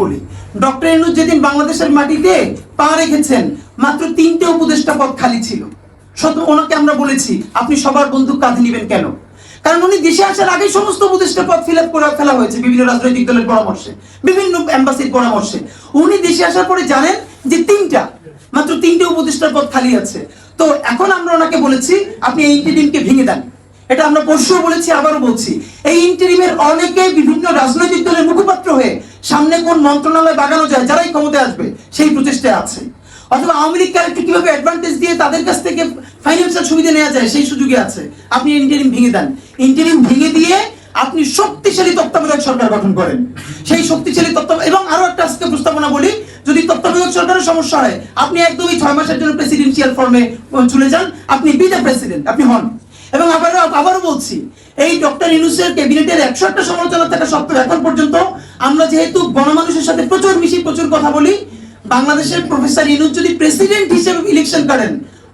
বলি। ডক্টর ইনুজ যেদিন বাংলাদেশের মাটিতে পা রেখেছেন, মাত্র তিনটে উপদেষ্টা পদ খালি ছিল। সত ওনাকে আমরা বলেছি, আপনি সবার বন্দুক কাঁধে নেবেন কেন? কারণ উনি দেশে আসার আগেই সমস্ত উপদেষ্টা পদ ফিল আপ করে ফেলা হয়েছে বিভিন্ন রাজনৈতিক দলের পরামর্শে, বিভিন্ন এম্বাসির পরামর্শে। উনি দেশে আসার পরে জানেন যে তিনটা, মাত্র তিনটে উপদেষ্টার পদ খালি আছে। তো এখন আমরা ওনাকে বলেছি, আপনি এই ইন্টিরিমকে ভেঙে দেন। এটা আমরা পরশুও বলেছি, আবারও বলছি। এই ইন্টারিমের অনেকে বিভিন্ন রাজনৈতিক দলের মুখপাত্র হয়ে সামনে কোন মন্ত্রণালয় বাগানো যায়, যারাই ক্ষমতায় আসবে, সেই প্রচেষ্টায় আছে। অথবা আওয়ামী লীগ ক্যারেক্টার কীভাবে অ্যাডভান্টেজ দিয়ে তাদের কাছ থেকে ফাইন্যান্সিয়াল সুবিধা নেওয়া যায়, সেই সুযোগে আছে। আপনি ইন্টারিম ভেঙে দেন। ইন্টারিম ভেঙে দিয়ে আপনি শক্তিশালী তত্ত্বাবধায়ক সরকার গঠন করেন। সেই শক্তিশালী তত্ত্ব এবং আরও একটা আজকে প্রস্তাবনা বলি, যদি তত্ত্বাবধায়ক সরকারের সমস্যা হয়, আপনি একদমই ছয় মাসের জন্য প্রেসিডেন্সিয়াল ফর্মে চলে যান, আপনি বি দ্য প্রেসিডেন্ট আপনি হন। এবং আবার আবারও বলছি, এই ডক্টর ইউনুসের ক্যাবিনেটের একশো একটা সমালোচনা থাকা সত্ত্বেও এখন পর্যন্ত আমরা যেহেতু গণমানুষের সাথে প্রচুর মিশি, প্রচুর কথা বলি, বাংলাদেশের প্রফেসর ইউনুস যদি প্রেসিডেন্ট হিসেবে ইলেকশন করেন,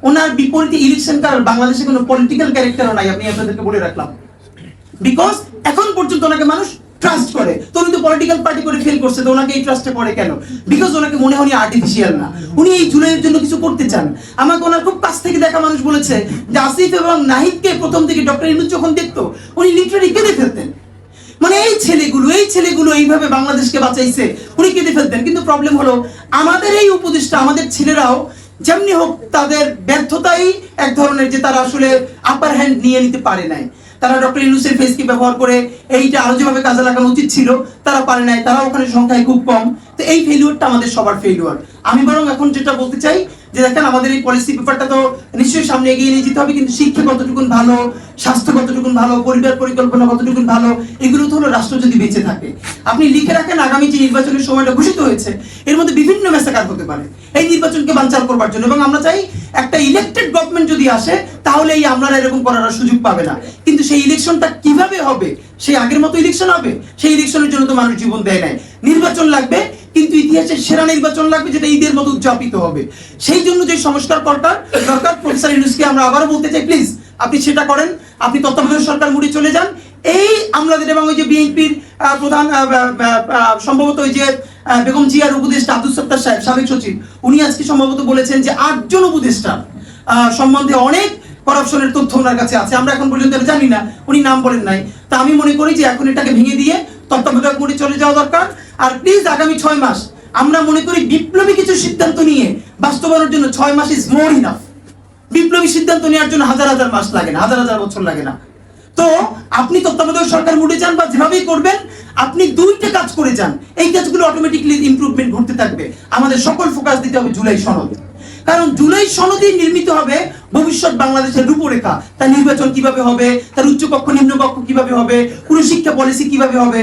ওনার বিপরীতে ইলেকশন করার বাংলাদেশে কোনো পলিটিক্যাল ক্যারেক্টারও নাই, আমি আপনাদেরকে বলে রাখলাম। বিকজ এখন পর্যন্ত ওনাকে মানুষ ট্রাস্ট করে। তো উনি তো পলিটিক্যাল পার্টি করে ফেল করছে, তো ওনাকে এই ট্রাস্টে পড়ে কেন? বিকজ ওনাকে মনে হয় আর্টিফিশিয়াল না। উনি এই জুলাইয়ের জন্য কিছু করতে চান। আমাকে ওনার খুব কাছ থেকে দেখা মানুষ বলেছে, যে আসিফ এবং নাহিদকে প্রথম থেকে ডক্টর ইনুজ যখন দেখতো, উনি লিটারি কেঁদে ফেলতেন। মানে এই ছেলেগুলো এই ছেলেগুলো এইভাবে বাংলাদেশকে বাঁচাইছে, উনি কেঁদে ফেলতেন। কিন্তু প্রবলেম হলো, আমাদের এই উপদেশটা আমাদের ছেলেরাও যেমনি হোক তাদের ব্যর্থতাই এক ধরনের যে তারা আসলে আপার হ্যান্ড নিয়ে নিতে পারে নাই। তারা ডক্টর ইউনুসের ফেসকে ব্যবহার করে এইটা আরও যেভাবে কাজে লাগানো উচিত ছিল, তারা পারে নাই। তারা ওখানে সংখ্যায় খুব কম। তো এই ফেলিওরটা আমাদের সবার ফেলিওর আমি বরং এখন যেটা বলতে চাই, যে দেখেন আমাদের এই পলিসি পেপারটা তো নিশ্চয়ই সামনে এগিয়ে নিয়ে যেতে হবে, কিন্তু শিক্ষা কতটুকুন ভালো, স্বাস্থ্য কতটুকুন ভালো, পরিবার পরিকল্পনা কতটুকুন ভালো, এগুলো তো হলো রাষ্ট্র যদি বেঁচে থাকে। আপনি লিখে রাখেন আগামী যে নির্বাচনের সময়টা ঘোষিত হয়েছে, এর মধ্যে বিভিন্ন মেসাকার হতে পারে। এই নির্বাচনকে বানচাল করবার জন্য। এবং আমরা চাই একটা ইলেকটেড গভর্নমেন্ট যদি আসে তাহলে এই আমরা এরকম করার সুযোগ পাবে না। কিন্তু সেই ইলেকশনটা কীভাবে হবে? সেই আগের মতো ইলেকশন হবে? সেই ইলেকশনের জন্য তো মানুষ জীবন দেয় নাই। নির্বাচন লাগবে, কিন্তু ইতিহাসের সেরা নির্বাচন লাগবে যেটা ঈদের মতো উদযাপিত হবে। সেই জন্য যে সংস্কার দরকার দরকার, প্রফেসর ইউনুসকে আমরা আবারও বলতে চাই প্লিজ আপনি সেটা করেন, আপনি তত্ত্বাবধায়ক সরকার মুড়ে চলে যান। এই আমলাদের এবং ওই যে বিএনপির প্রধান সম্ভবত ওই যে বেগম জিয়ার উপদেষ্টা আব্দুল সত্তার সাহেব, সাবেক সচিব, উনি আজকে সম্ভবত বলেছেন যে আটজন উপদেষ্টা সম্বন্ধে অনেক করাপশনের তথ্য ওনার কাছে আছে। আমরা এখন পর্যন্ত জানি না, উনি নাম বলেন নাই। তা আমি মনে করি যে এখন এটাকে ভেঙে দিয়ে তত্ত্বাবধায়ক মুড়ে চলে যাওয়া দরকার। আর প্লিজ আগামী ছয় মাস আমরা মনে করি বিপ্লবী কিছু সিদ্ধান্ত নিয়ে বাস্তবায়নের জন্য ছয় মাস ইজ মোর ইনাফ বিপ্লবী সিদ্ধান্ত নেওয়ার জন্য হাজার হাজার মাস লাগে না, হাজার হাজার বছর লাগে না। তো আপনি তত্ত্বাবধায়ক সরকার মুড়ে যান বা যেভাবেই করবেন, আপনি দুইটা কাজ করে যান। এই কাজগুলো অটোমেটিকলি ইমপ্রুভমেন্ট ঘটতে থাকবে। আমাদের সকল ফোকাস দিতে হবে জুলাই সনদ। কারণ জুলাই সনদেই নির্মিত হবে ভবিষ্যৎ বাংলাদেশের রূপরেখা। তার নির্বাচন কীভাবে হবে? তার উচ্চকক্ষ, নিম্নকক্ষ কীভাবে হবে? কোন শিক্ষা পলিসি কীভাবে হবে?